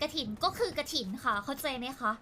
กระถินก็คือกระถินค่ะ เข้าใจไหมคะ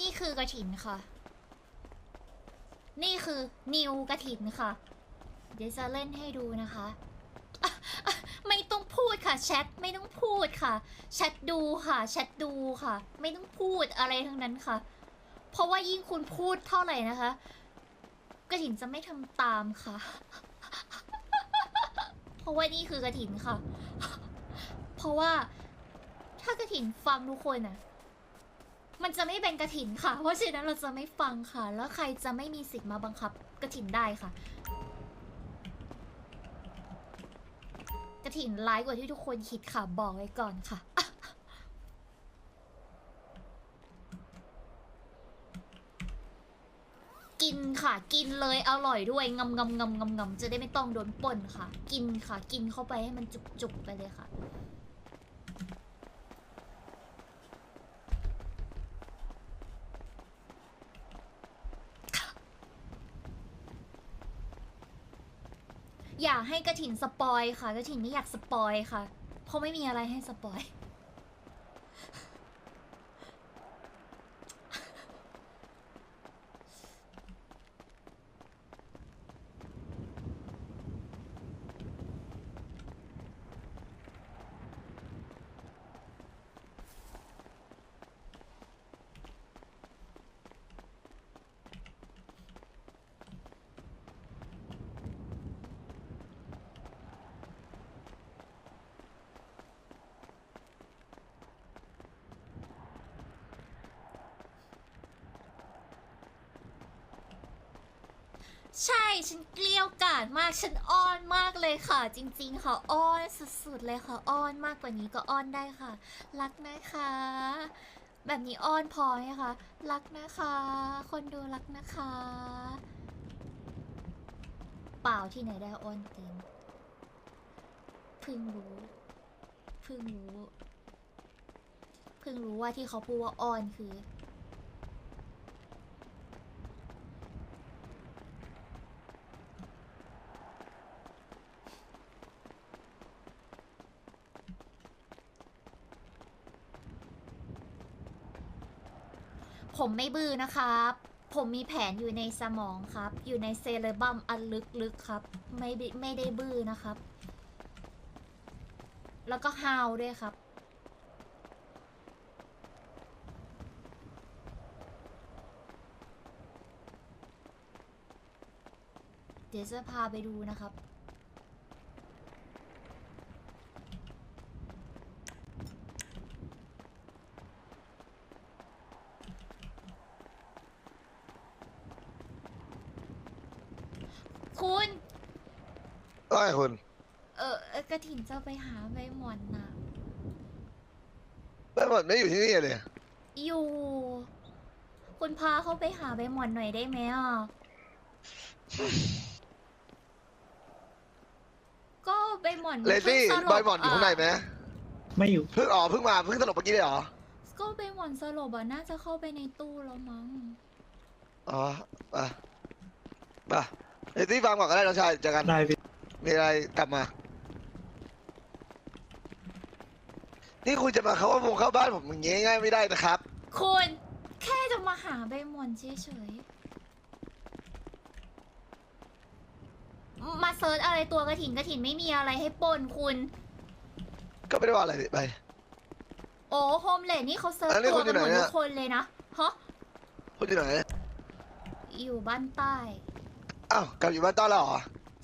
นี่คือกระถินค่ะ นี่คือนิวกระถินค่ะ เดี๋ยวจะเล่นให้ดูนะคะอะอะไม่ต้องพูดค่ะแชทไม่ต้องพูดค่ะแชทดูค่ะแชทดูค่ะ ไม่ต้องพูดอะไรทั้งนั้นค่ะ เพราะว่ายิ่งคุณพูดเท่าไหร่นะคะ กระถินจะไม่ทำตามค่ะ เพราะว่านี่คือกระถินค่ะ เพราะว่าถ้ากระถินฟังทุกคนน่ะ มันจะไม่เป็นกระถินค่ะ เพราะฉะนั้นเราจะไม่ฟังค่ะ แล้วใครจะไม่มีสิทธิ์มาบังคับกระถินได้ค่ะ กระถินร้ายกว่าที่ทุกคนคิดค่ะ บอกไว้ก่อนค่ะ กินค่ะ กินเลยอร่อยด้วยงำงำงำงำงำจะได้ไม่ต้องโดนปล้นค่ะ กินค่ะ กินเข้าไปให้มันจุกจุกๆไปเลยค่ะ อย่าให้กระถินสปอยค่ะกระถินไม่อยากสปอยค่ะ เพราะไม่มีอะไรให้สปอย ใช่ ฉันเกลี้ยวกล่อมมาก ฉันอ้อนมากเลยค่ะ จริงๆค่ะอ้อนสุดๆเลยค่ะอ้อนมากกว่านี้ก็อ้อนได้ค่ะ รักนะคะ แบบนี้อ้อนพอไหมคะรักนะคะ คนดูรักนะคะ เปล่าที่ไหนได้อ้อนจริงเพิ่งรู้เพิ่งรู้เพิ่งรู้ว่าที่เขาพูดว่าอ้อนคือ ผมไม่บื้อนะครับ ผมมีแผนอยู่ในสมองครับ อยู่ในเซเลบัมอันลึกๆครับ ไม่ได้ไม่ได้บื้อนะครับ แล้วก็ฮาวด้วยครับเดี๋ยวจะพาไปดูนะครับ คุณ ได้คุณ เออเอ่อกระถิ่น จะไปหาใบหมอนนะได้หมดไม่อยู่ที่นี่เลย อยู่ คุณพาเขาไปหาใบหมอนหน่อยได้ไหมอะ ก็ใบหมอนเลซี่พิ่งสลบอยหมอนอยู่ข้างในไหมไม่อยู่ เพิ่งอ๋อเพิ่งมาเพิ่งสลบเมื่อกี้เลยเหรอ ก็ใบหมอนสลบอะน่าจะเข้าไปในตู้แล้วมั้ง อ๋ออะมาเลซี่ฟังก่อนก็ได้น้องชายเจอกัน ได้พี่มีอะไรกลับมา นี่คุณจะมาเขาว่าผมเข้าบ้านผมอย่างงี้ง่ายๆไม่ได้นะครับ คุณแค่จะมาหาใบหมอนเฉยๆมาเซิร์ชอะไรตัวกระถินกระถินไม่มีอะไรให้ปนคุณ ก็ไม่ได้ว่าอะไรไป โอ้โฮมเลดนี่เขาเซิร์ชอันนี้ตัวคุณอยู่กันหมดไหนเนี่ทุยกคนเลยนะฮะคุณอยู่ไหนอยู่บ้านใต้ อ้าวกลับอยู่บ้านต้อนแล้วเหรอ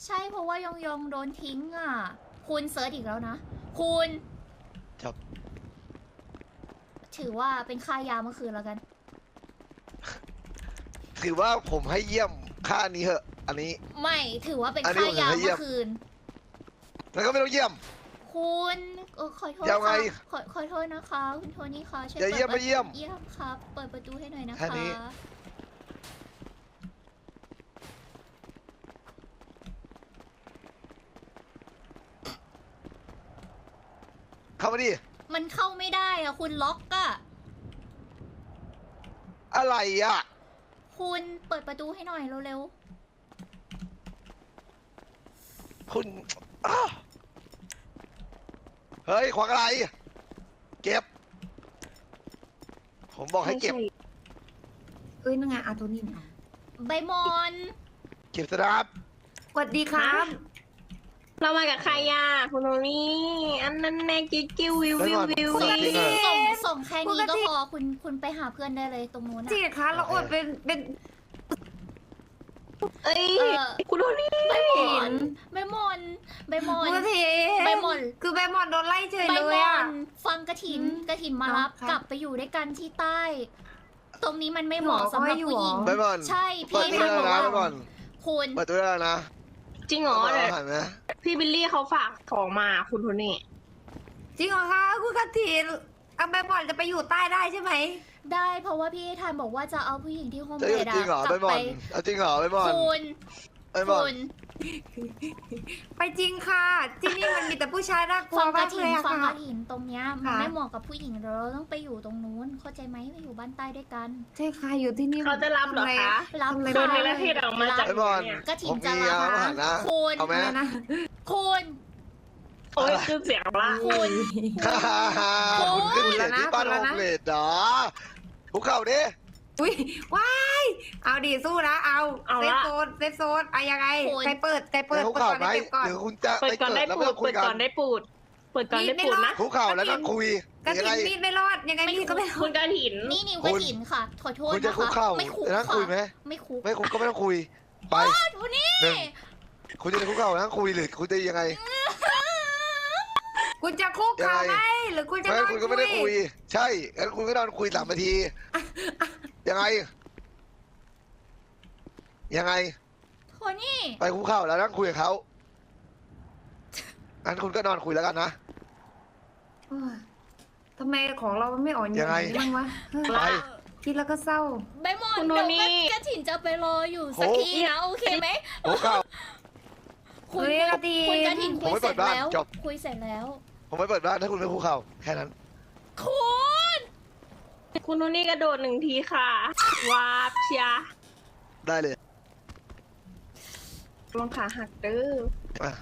ใช่เพราะว่ายองยองโดนทิ้งอะ คุณเซิร์ชอีกแล้วนะ คุณ ครับถือว่าเป็นค่ายาเมื่อคืนแล้วกัน ถือว่าผมให้เยี่ยมค่านี้เหอะ อันนี้ ไม่ถือว่าเป็นอันนี้ค่ายาผมจะเยี่เมื่ยม อคืน แล้วก็ไม่ต้องเยี่ยม คุณเออขอโทษยังไงค่ะขอขอโทษนะคะ คุณโทนี่คะช่วยอย่าเยี่ยมปิดไม่เยี่ยมเยี่ยมครับ เปิดประตูให้หน่อยนะแค่คะนี้เข้ มาดิ มันเข้าไม่ได้อะคุณล็อกอะอะไรอะ คุณเปิดประตูให้หน่อยเร็วคุณอ้าวเฮ้ย ขวางอะไร เก็บ ผมบอกให้เก็บ เอ้ยนั่นไงอาโทนี่นะๆใบมอน เก็บสนับสวัสดีครับ เรามากับใครอะคุณโทนี่อันนั้นแน่กิ๊กกิ้ววิววิววิวไม่วิก่อนวส่งส่งแค่ปนี้กก็ติพอคุณคุณไปหาเพื่อนได้เลยตรงนู้นอะจีคะเราอดเป็นเป็นเอ้ยเออ คุณโทนี่ใบมอนใบมอนใบมอนมือเทใบหม่อน คือใบหมอนโดนไล่เฉยใบเลมยออะ นฟังกระถินอืมกระถินมารับครับกลับไปอยู่ด้วยกันที่ใต้ ตรงนี้มันไม่เหมาะหรอสำหรับเขาให้อยู่ผู้หญิงเหรอใบหม่อนใช่เปิดพี่ตัวทำได้บอกแล้วนะว่าใบหม่อนคุณ เปิดตัวได้แล้วนะ จริงเหรอเปิดเนี่ยอาหารนะพี่บิลลี่เขาฝากของมาคุณโทนี่ จริงเหรอคะคุณกะทินเอาใบหมอนจะไปอยู่ใต้ได้ใช่ไหม ได้เพราะว่าพี่ทานบอกว่าจะเอาผู้หญิงที่โฮมจะเลอยู่ดจริงเหรอกใบลับหม่อไปนเอาจริงเหรอใบหม่อนคุณ ใบหม่อคุนณไปจริงค่ะ ที่นี่มันมีแต่ผู้ชายน่ากลัวฟังกมาระกถิเลนยอะฟังกค่ะ ระถินตรงเนี้ยมันค่ะ ไม่เหมาะกับผู้หญิงเราต้องไปอยู่ตรงนู้น เข้าใจไหมไปอยู่บ้านใต้ด้วยกันใช่ค่ะอยู่ที่นี่เขาจะรับเหรอคะ รับทำไม โดนค่ะเนรเทศออกมาจากใบหม่อนเนี่ยกระถิ่ผนมจะมีรับอาหารนะ คุณเอาไหม อะไรนะคุณโอ้ยคือเสียงละคุณ ฮ่าฮ่าฮ่าคุณขึ้นเขียนที่บ้านโฮมเลดเหรอคุกเข่าดิ อุ้ยว้ายเอาดีสู้นะเอาเซฟโซนเซฟโซนเอายังไงใครเปิดใครเปิให้ดคุกเปิดเข่าก่อนไหมให้เก็บก่อน หรือคุณจะเปิดไปก่อนเกิได้ดแล้วปูไม่ดต้องคุเปิยดกัก่อนนได้ปูด เปิดก่อนได้ปูดนะคุกเข่าแล้วนั่งคุยกระยังถิ่ไงนมีดไม่รอดยังไงมีดก็ไม่รอคุดณกระถิน นี่นิวกระถินค่ะ ขอโทษคุณจะนะคุกคะเข่าไม่คุกแล้วนั่งค่ะคุยไหมไม่คุกไม่คุกก็ไม่ต้องคุย ไปโทนี่หนึ่งคุณจะคุกเข่านั่งคุยหรือคุณจะยังไง คุณจะคุกเข่าไหมหรือคุณจะไม่นอนคุณก็ไม่ได้คุย ใช่งั้นคุณก็นอนคุยสามนาที ยังไง ยังไง โทนี่ไปคุกเข่าแล้วนั่งคุยกับเขางั้นคุณก็นอนคุยแล้วกันนะ โอ้ยทำไมของเรามันไม่อ่อนโยยันงไง อย่างนี้บ้างวะเฮ้ยไป คิดแล้วก็เศร้า ใบหมอนคุณโทเดี๋ยวนี่กระถินจะไปรออยู่สักโอ้ทีนะโอเคไหมคุกเข่า คุณเฮ้ยกระถินคุณกระถินผมคุยไม่เสร็จเปิดบ้านแล้วจบ คุยเสร็จแล้ว ผมไม่เปิดบ้านถ้าคุณไม่คุกเข่าแค่นั้น คุณ คุณโทนี่กระโดดหนึ่งทีค่ะ วาบเชียได้เลยลงขาหักเด้ออะ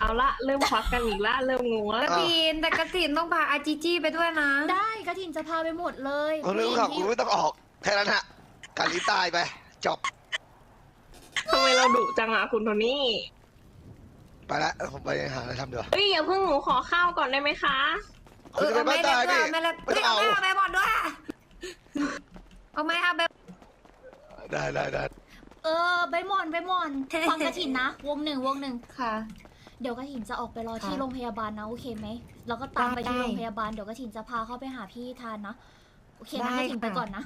เอาละเริ่มควักกันอีกละเริ่มงงกละระถินแต่กระถินต้องพาอาจีจี้ไปด้วยนะ ได้กระถินจะพาไปหมดเลยคุณไม่คุกเข่าคุณไม่ต้องออก แค่นั้นฮะการลิ้นตายไปจบทำไมเราดุจังอะคุณโทนี่ ไปละผมไปหาอะไรทำเดี๋ยวาเอ้ยอย่าเพิ่งหนูขอข้าวก่อนได้ไหมคะ คุณจะไปบ้านตายเอดิอไม่เลยไม่ไม่ต้องเอาเอาไม่เอาใบบอลด้วย เอาไหมเอาแบบได้ได้ได้เออใบหมอนใบหมอนฟังกระถินนะ วงหนึ่งวงหนึ่งค่ะ เดี๋ยวกระถินจะออกไปรอค่ะที่โรงพยาบาลนะโอเคไหมแล้วก็ตามไปที่ได้โรงพยาบาลเดี๋ยวกระถินจะพาเข้าไปหาพี่ทานนะโอเคนะได้กระถินไปค่ะ ก่อนนะ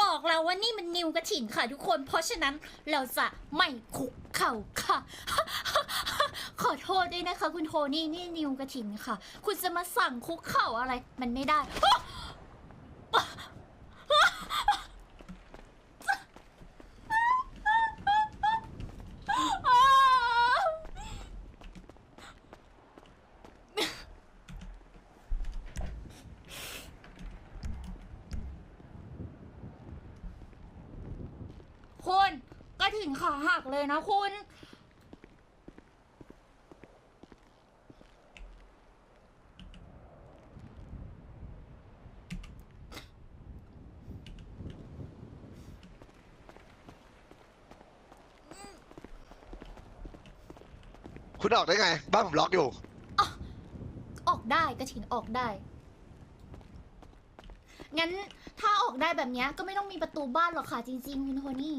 บอกแล้วว่า นี่มันนิวกระถิ่นค่ะทุกคน เพราะฉะนั้นเราจะไม่คุกเข่าค่ะ ขอโทษด้วยนะคะ คุณโทนี่นี่นิวกระถิ่นค่ะ คุณจะมาสั่งคุกเข่าอะไรมันไม่ได้ คุณกระถินขาหักเลยนะคุณ คุณออกได้ไง บ้านผมล็อกอยู่ ออกได้กระถินออกได้ งั้นถ้าออกได้แบบเนี้ยก็ไม่ต้องมีประตูบ้านหรอกค่ะจริงๆคุณโทนี่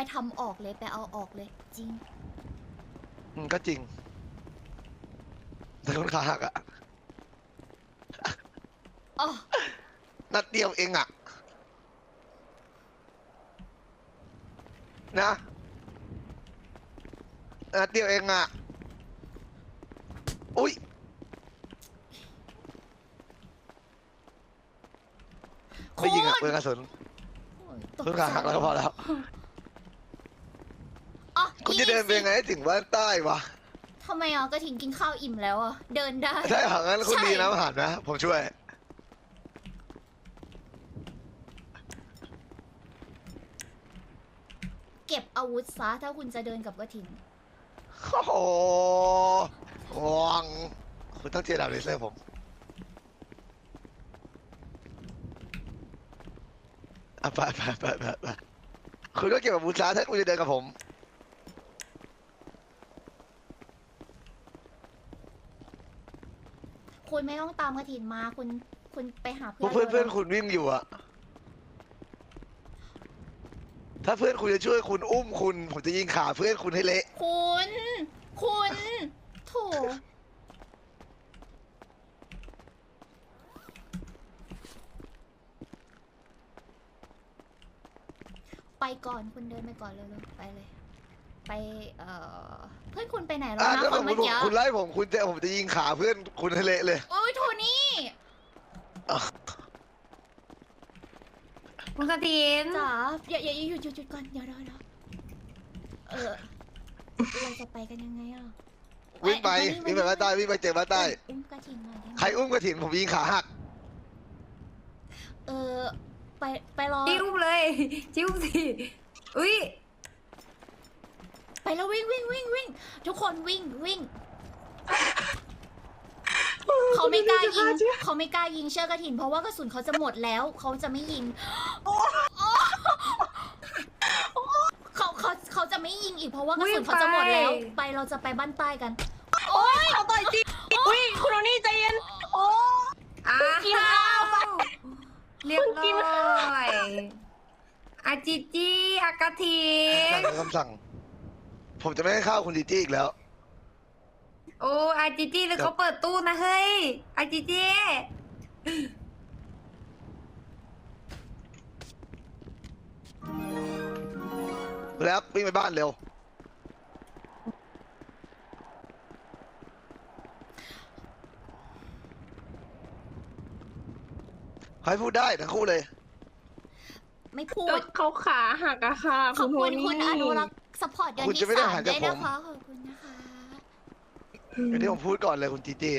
ไปทำออกเลยไปเอาออกเลย จริง อืมก็จริง แต่คนขาหักอะอ๋อนัดเดียวเองอะนะนัดเดียวเองอะอุ้ยไม่ยิงอะเพื่อนกระสุนโอ้ยตกเพื่อนขาหักแล้วก็พอแล้วอ๋อคุณ จะเดินไปยังไงให้ถึงบ้านใต้วะทำไมอะกระถินกินข้าวอิ่มแล้วอะ เดินได้ได้เหรองั้นคุณใช่ มีน้ำอาหารนะ ผมช่วย เก็บอาวุธซะถ้าคุณจะเดินกับกระถิน โอ้โหวังคุณต้องเจอดาบเลเซอร์ผม อะไปไปไปไปไปคุณก็เก็บอาวุธซะถ้าคุณจะเดินกับผม คุณไม่ต้องตามกระถินมาคุณคุณไปหาพวกเพื่เพื่ออนนเพื่อนคุณวิ่งอยู่อะถ้าเพื่อนคุณจะช่วยคุณอุ้มคุณ ผมจะยิงขาเพื่อนคุณให้เละ คุณ คุณโถไปก่อนคุณเดินไปก่อนเร็วๆไปเลย ไปเอ่อเพื่อนคุณไปไหนแล้วอะนะถ้าคสนมมเมื่อติกี้คุณไล่ผมคุณจะผมจะยิงขาเพื่อนคุณให้เละเลย โอ้ยโทนี่คุณกระถินจ๋าอย่าอย่าอย่าหยุดหยุดหยุดก่อนเดี๋ยวเดี๋ยวเดี๋ยวเออเราจะไปกันยังไงอะวิ่งไปเอ้ยวิ่งไปบ้านใต้วิ่งไปเจอบ้านใต้ อุ้มกระถินหน่อยได้ไหมใครอุ้มกระถินผมยิงขาหัก เออไปไปรอ จิ้วเลย จิ้วสิ อุ้ยไป แล้ววิ่งวิ่งวิ่งวิ่งทุกคนวิ่งวิ่ง เขาไม่กล้ายิงเขาไม่กล้ายิงเชือกกระถิน เพราะว่ากระสุนเขาจะหมดแล้วเขาจะไม่ยิงเขาเขาเขาจะไม่ยิงอีกเพราะว่ากระสุนเขาจะหมดแล้ว ไปเราจะไปบ้านใต้กัน โอ๊ยเอาต่อยจริงอุ้ยคุณโทนี่ใจเย็นโอ้อ้ากินข้าววเรียบคุณกินร้ข้าวอยอาจิจิอากาถินสั่งคำสั่ง ผมจะไม่ให้ข้าวคุณจีจี้อีกแล้ว โอ้อาจิจิแล้วเขาเปิดตู้นะเฮ้ยอาจิจิแล้ววิ่งไปบ้านเร็วใครพูดได้ทั้งคู่เลย ไม่พูก็ดเขาขาหักอะค่ะขอบโทคุณนี่ คุณอนุรักษ์ สปอร์ตเดือนคุณที่จะไม่ได้สามหาจากด้วยผมนะคะขอบคุณนะคะอย่างที่ผมพูดก่อนเลยคุณจีจี้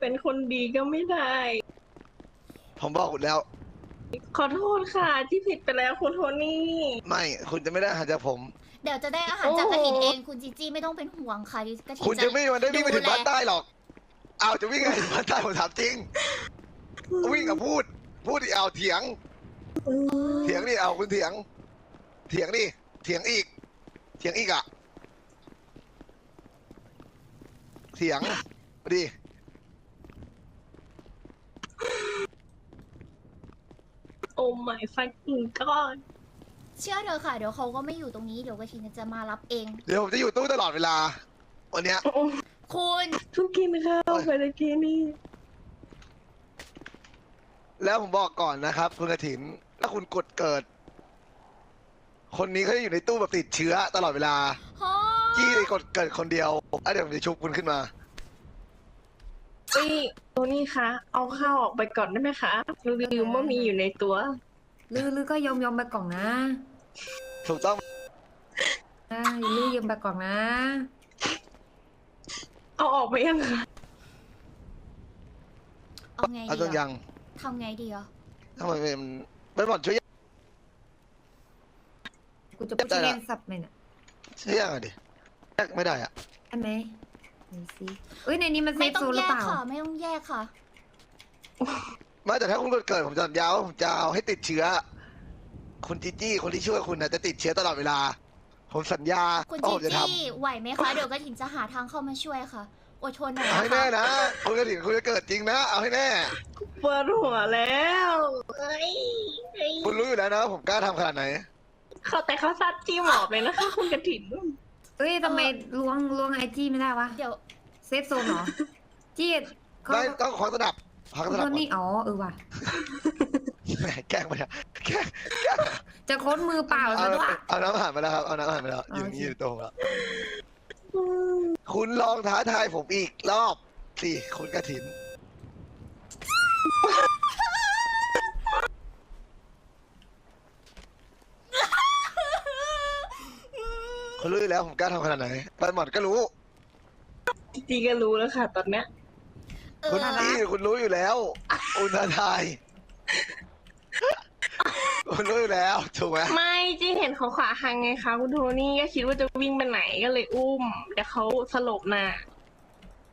เป็นคนดีก็ไม่ได้ ผมบอกคุณแล้ว ขอโทษค่ะที่ผิดไปแล้วคุณโทนี่ ไม่คุณจะไม่ได้อาหารจากผม เดี๋ยวจะได้อาหารจากกระถินเองคุณจีจี้ไม่ต้องเป็นห่วงค่ะกระถินคุณจะไม่มีวันได้วิ่งไปถึงดูแลบ้านใต้หรอกเอาจะวิ่งไงถึงบ้านใต้ผมถามจริง วิ่งกับพูด พูดดิเอาเถียง เถียงดิเอาคุณเถียง เถียงดิเถียงอีก เถียงอีกอะ เถียงดิโอ้ my fucking god เชื่อเธอะค่ะ เดี๋ยวเขาก็ไม่อยู่ตรงนี้ เดี๋ยวกระถินจะมารับเอง เดี๋ยวผมจะอยู่ตู้ตลอดเวลา วันเนี้ย คุณเพิ่งกินข้าวไปตะกี้นี่ แล้วผมบอกก่อนนะครับ คุณกระถิน ถ้าคุณกดเกิด คนนี้เขาจะอยู่ในตู้แบบติดเชื้อตลอดเวลาฮะจี้กดเกิดคนเดียวอะเดี๋ยวผมจะชุบคุณขึ้นมาเฮ้ยโทนี่คะ เอาข้าวออกไปก่อนได้ไหมคะลืมว่ามีอยู่ในตัว ลือลือก็ยอมยอมไปกล่องนะถูกต้องอ่าลือยอมไปกล่องนะ เอาออกไปยังคะ เอาไงเอาดีตัวยัอะง ทำไงดีอะทำไมมันเป็นบอลช่วยกูจะไปช่วยเล่นสับเลยเนี่ยช่วยยังไงดิแยกไม่ได้อะอันไหนไหนสิเอ้ยในนี้มันเซไม่ฟต้อโซงนหแยรือกเปล่าค่ะ ไม่ต้องแยกค่ะ ไม่แต่ถ้าคุณเกิดผมจะสัญญาว่าผมจะเอาให้ติดเชื้อคุณจีจี้คนที่ช่วยคุณนะจะติดเชื้อตลอดเวลา ผมสัญญาคุณว่าจีผมจะทจี้ไหวไหมคะ เดี๋ยวกระถินจะหาทางเข้ามาช่วยค่ะ อดทนหน่ำอยเอานะให้แน่คะนะคุณกระถิ่นคุณจะเกิดจริงนะ เอาให้แน่ ปวดหัวแล้วเอ้ยเอ้ยคุณรู้อยู่แล้วนะว่าผมกล้าทำขนาดไหน เขาแต่เขาซัดจี้หมอบเลยนะคะคุณกระถินเอ้ยทำไมล้วงล้วงไอจี้ไม่ได้วะ เดี๋ยวเซฟโซนเหรอ จี้เขาไม่ต้องควักสนับควักสนับโทก่อนนี่อ๋อเออว่ะ แหมแกล้งไปอะแกล้งแกล้งจะค้นมือเปล่าเอาซะด้วย เอาน้ำผ่านมาแล้วครับ เอาน้ำผ่านมาแล้ว อยู่โอเคนี่อยู่ตรงแล้ว คุณลองท้าทายผมอีกรอบสิคุณกระถิน คุณรู้อยู่แล้วผมกล้าทำขนาดไหนไปหมดก็รู้ จริงๆก็รู้แล้วค่ะ ตอนเนี้ยเอคุณอนี่คุณรู้อยู่แล้วคุณท้าทาย คุณรู้อยู่แล้วถูกไหม ไม่ จี้เห็นเขาขวาหังไงคะคุณโทนี่ก็คิดว่าจะวิ่งไปไหนก็เลยอุ้มแต่เขาสลบน่ะ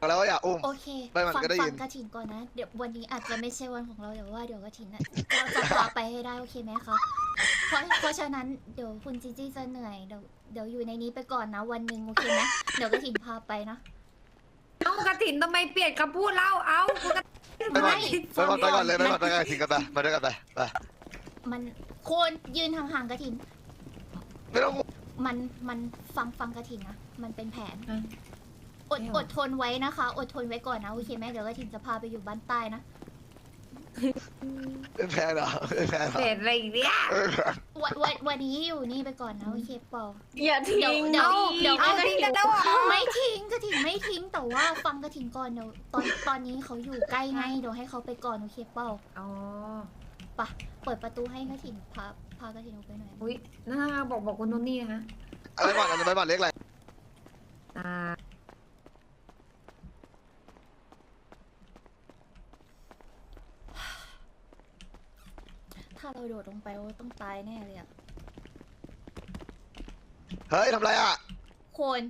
แล้วว่าอย่าอุ้ม โอเคไม่มันฟังก็ได้ฟัยิงนกระถินก่อนนะ เดี๋ยววันนี้อาจจะไม่ใช่วันของเราแต่ว่าเดี๋ยวกระถินน่ะเราจะพาไปให้ได้โอเคไหมคะเพราะเพราะฉะนั้นเดี๋ยวคุณจีจี้จะเหนื่อยเดี๋ยวเดี๋ยวอยู่ในนี้ไปก่อนนะวันหนึ่งโอเคไหมเดี๋ยวกระถินพาไปนะ เอากระถินทำไมเปลี่ยนคำพูดเล่าเอากูกระถินไปก่อนไม่ไปก่อนไปก่อนเลยไปก่อนไปก่อนทิ้งกันไปมาด้วยกันไปไป มันควรยืนห่างๆกระถิน ไม่ต้องมันมันฟังฟังกระถินนะ มันเป็นแผน อะอดไม่อเอาดทนไว้นะคะ อดทนไว้ก่อนนะโอเคไหมเดี๋ยวกระถินจะพาไปอยู่บ้านใต้นะเป็นแพ้เหรอเป็นแพ้เหรอเปลี่ยนอะไรอีกเนี่ยเออวันวันวันนี้อยู่นี่ไปก่อนนะโอเคเปล่าอย่าทิ้งเดี๋ยวดิเดี๋ยว เอาไม่ทิ้งได้กันแล้วเหรอไม่ทิ้งกระถินไม่ทิ้งแต่ว่าฟังกระถินก่อนเดี๋ยวตอนตอนนี้เขาอยู่ใกล้ไงเดี๋ยวให้เขาไปก่อนโอเคเปล่าอ๋อ ปะเปิดประตูให้กระถินพา พากระถินออกไปหน่อยอุ้ยน่าบอกบอกคุณโทนี่นะคะอะไรบ้างอะไรบ้างเล็กอะไรอ่าถ้าเราโดดลงไปเราต้องตายแน่เลยอะเฮ้ยทำไรอะคน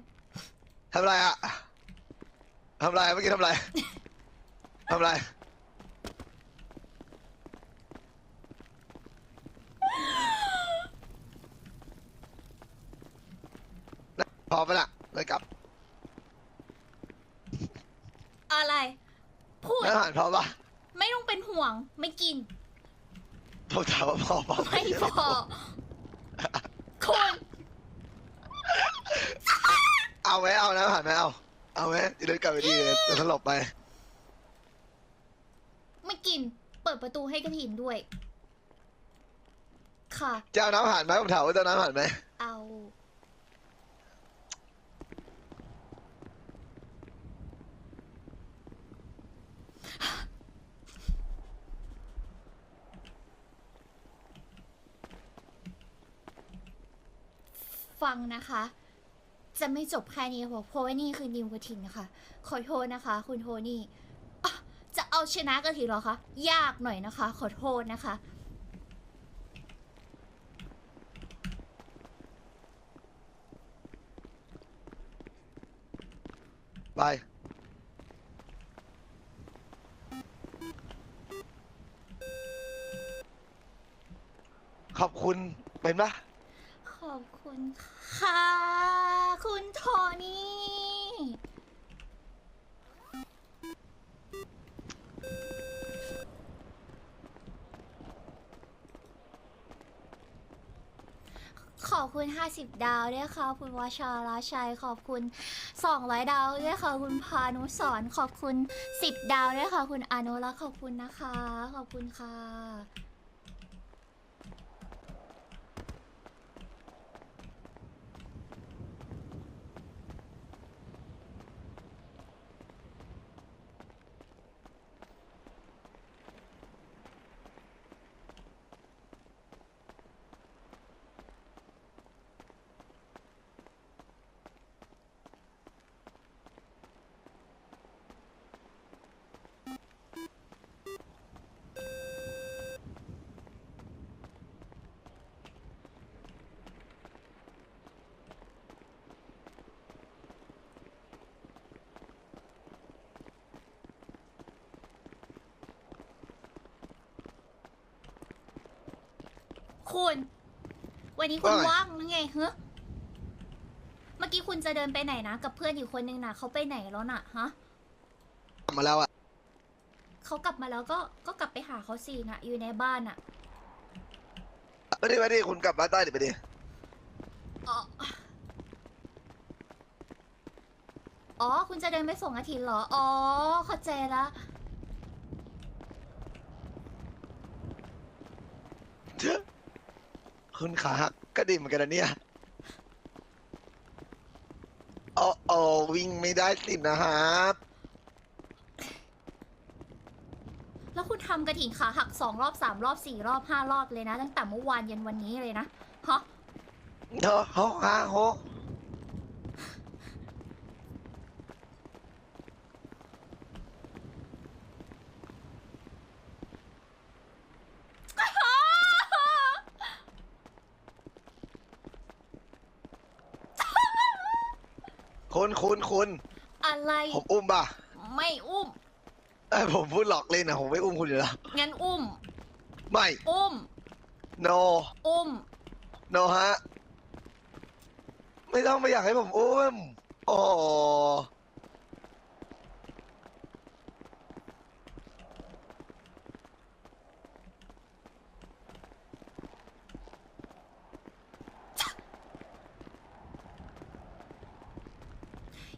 ทำไรอะทำไรเมื่อกี้ทำไรทำไร พอไปละเลยกลับอะไร พูดอาหารพอปะไม่ต้องเป็นห่วง ไม่กิน ผมถามว่าพอปะไม่พอคนเอาไหมเอานะอาหารไหมเอาเอาไหมจะเดินกลับไปดีเลยจะสลบไป ไม่กิน เปิดประตูให้กระถินด้วย ค่ะ จะเอาน้ำอาหารไหมผมถามว่าจะเอาน้ำอาหารไหมเอา ฟั งนะคะ จะไม่จบแค่นี้ค่ะเพราะว่านี่คือนิวกระถินนะคะขอโทษนะคะ คุณโทนี่อะจะเอาชนะกระถินเหรอคะ ยากหน่อยนะคะ ขอโทษนะคะ ไป ขอบคุณเป็นปะข อบคุณค่ะ คุณโทนี่ ขอบคุณ 50 ดาวด้วยค่ะ คุณวชาราชัย ขอบคุณ 200 ดาวด้วยค่ะ คุณพานุสรณ์ขอบคุณ 10 ดาวด้วยค่ะ คุณอนุรักษ์ขอบคุณนะคะ ขอบคุณค่ะ คุณ วันนี้คุณว่าไง ว่างหรือไงเฮ้เมื่อกี้คุณจะเดินไปไหนนะ กับเพื่อนอยู่คนนึงนะเขาไปไหนแล้วน่ะฮะกลับมาแล้วอะเขากลับมาแล้วก็ก็กลับไปหาเขาสินะอยู่ในบ้านอะไม่ได้ไม่ได้คุณกลับบ้านใต้ดิไปดิอ๋ออ๋อ คุณจะเดินไปส่งอาทิตย์เหรอ อ๋อเข้าใจละ คุณขาหักก็ดีเหมือนกันนะเนี่ยอ๋ออ๋อวิ่งไม่ได้สินะครับแล้วคุณทำกระถิ่นขาหักสองรอบสามรอบสี่รอบห้ารอบเลยนะ ตั้งแต่เมื่อวานยันวันนี้เลยนะฮะโอ้โหฮะโห คุณคุณคุณอะไร ผมอุ้มป่ะไม่อุ้ม เอ้ยผมพูดหลอกเล่นนะผมไม่อุ้มคุณอยู่แล้ว งั้นอุ้ม ไม่ อุ้ม no อุ้ม no ฮะ ไม่ต้องไม่อยากให้ผมอุ้มโอ้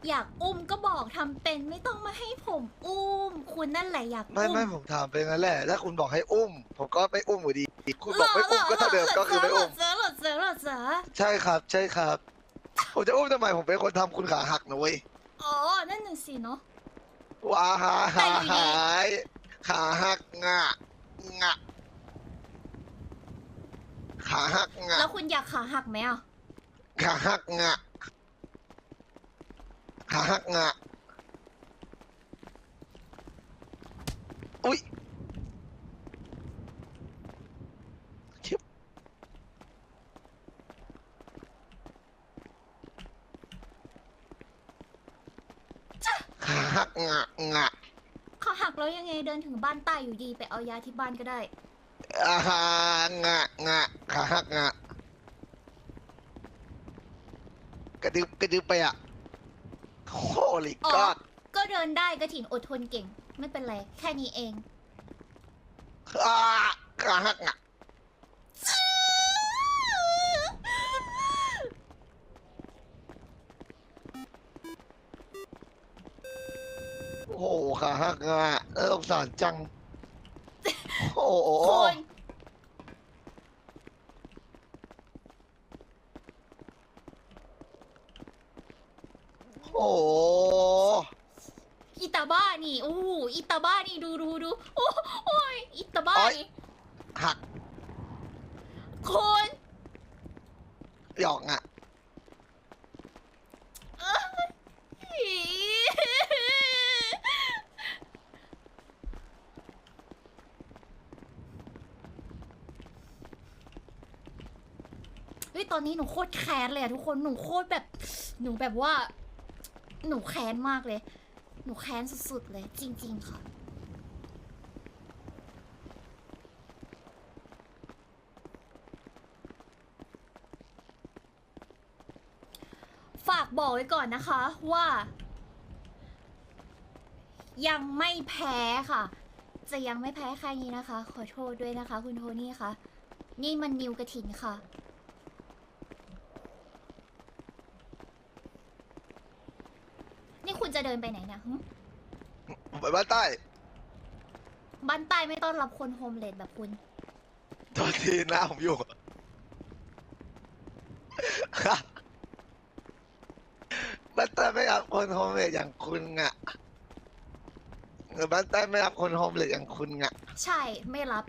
อยากอุ้มก็บอกทำเป็นไม่ต้องมา ให้ผมอุ้ม คุณนั่นแหละอยากไม่อุ้ม ไม่ผมถามไปงั้นแหละถ้าคุณบอกให้อุ้ม ผมก็ไม่อุ้มอยู่ดี คุณบอกไม่อุ้มก็เท่าเดิมก็คือไม่อุ้มเจอหรอเจอหรอเจอใช่ครับ ใช่ครับ ผมจะอุ้มทำไมผมเป็นคนทำคุณขาหักนะเว้ยอ๋อ นั่นน่ะสิเนาะ ว้าหาแต่หาอยู่ดีหายขาหักงะงะขาหักงะแล้วคุณอยากขาหักไหมอะ ขาหักงะขาหักงะ อุ้ยชิบขาหักงะงะขาหักแล้วยังไงเดินถึงบ้านใต้อยู่ดีไปเอายาที่บ้านก็ได้อาหางะงะขาหักงะกระดึบกระดึบไปอะโอ้ลิอ๋อกอดก็เดินได้กระถินอดทนเก่ง ไม่เป็นไร แค่นี้เอง อ่าขาหักงะโอ้โหขาหักงะเออสงสารจัง โอ้โหคุณ โอ้โห อีตาบ้านี่อู้หูอีตาบ้านี่ดูดูดูโอ้โอ้ยอีตาบ้านี่หักคุณหยอกงะเฮ้ยตอนนี้หนูโคตรแค้นเลยอะทุกคนหนูโคตรแบบ หนูแบบว่า หนูแค้นมากเลย หนูแค้นสุดๆเลย จริง ๆ ค่ะ ฝากบอกไว้ก่อนนะคะว่า ยังไม่แพ้ค่ะ จะยังไม่แพ้ใครนี้นะคะ ขอโทษด้วยนะคะ คุณโทนี่ค่ะ นี่มันนิวกระถินค่ะ นี่คุณจะ เดินไปไหนเนี่ยหึผมไปบ้านใต้บ้านใต้ไม่ต้อนรับคนโฮมเลสแบบคุณโทษทีหน้าผมอยู่ บ้านใต้ไม่รับคนโฮมเลสอย่างคุณงะเออบ้านใต้ไม่รับคนโฮมเลสอย่างคุณงะใช่ไม่รับ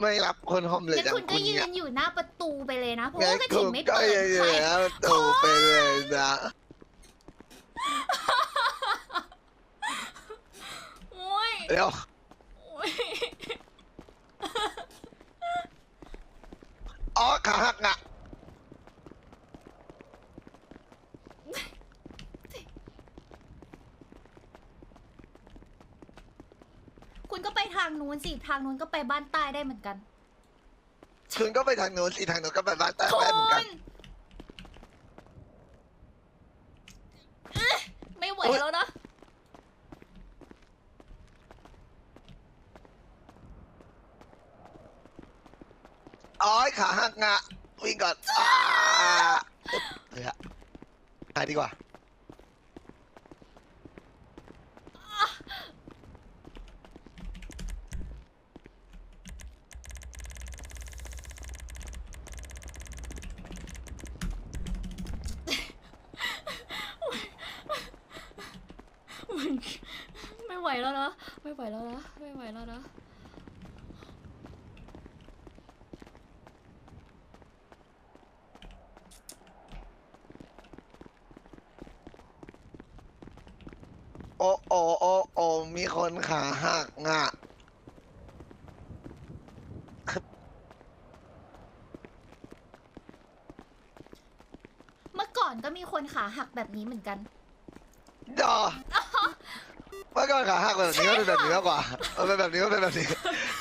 ไม่รับคนโฮมเลสงั้นอย่างคุณก็คุณยืงะนอยู่หน้าประตูไปเลยนะ เพราะงั้ว่านกระถินไม่ก็เปิดยังอใครยู่แล้วตูไปเลยนะ โอ้ย เดี๋ยวโอ้ยอ๋อขาหักงะคุณก็ไปทางนู้นสิ ทางนู้นก็ไปบ้านใต้ได้เหมือนกัน คุณก็ไปทางโน้นสิทางโน้นก็ไปบ้านใต้คุแม่เหมือนกันณเอ๊ะไม่ไหวแล้วนะ อ๋อยขาหักงะ วิ่งก่อนอ่าเฮ้ยไปดีกว่า ไม่ไหวแล้วนะ ไม่ไหวแล้วนะ ไม่ไหวแล้วนะ โอ้โอ้โอ้โอ้มีคนขาหักงะ เมื่อก่อนก็มีคนขาหัก แบบนี้เหมือนกันดอเมื่อก่อนขาหักแบบนี้ก็เป็นแบบนี้มากกว่ามันเป็นแบบนี้ก็เป็นแบบนี้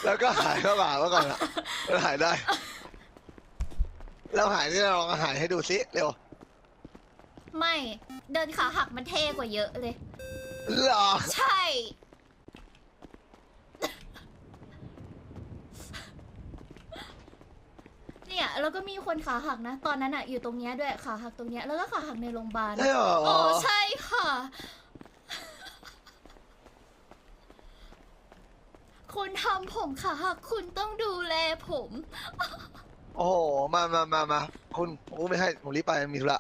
แล้วก็หายมากกว่าเมื่อก่อนอะมันหายได้ เราหายที่เราลองหายให้ดูซิเร็วไม่ เดินขาหักมันเท่กว่าเยอะเลยหรอ ใช่ เนี่ยแล้วก็มีคนขาหักนะ ตอนนั้นอะอยู่ตรงเนี้ยด้วยขาหักตรงเนี้ยแล้วก็ขาหักในโรงพยาบาลใช่หรอโอ้ใช่ค่ะคุณทำผมขาหักคุณต้องดูแลผม โอ้โหมามามามาคุณกูไม่ให้ผมรีบไปมีธุระ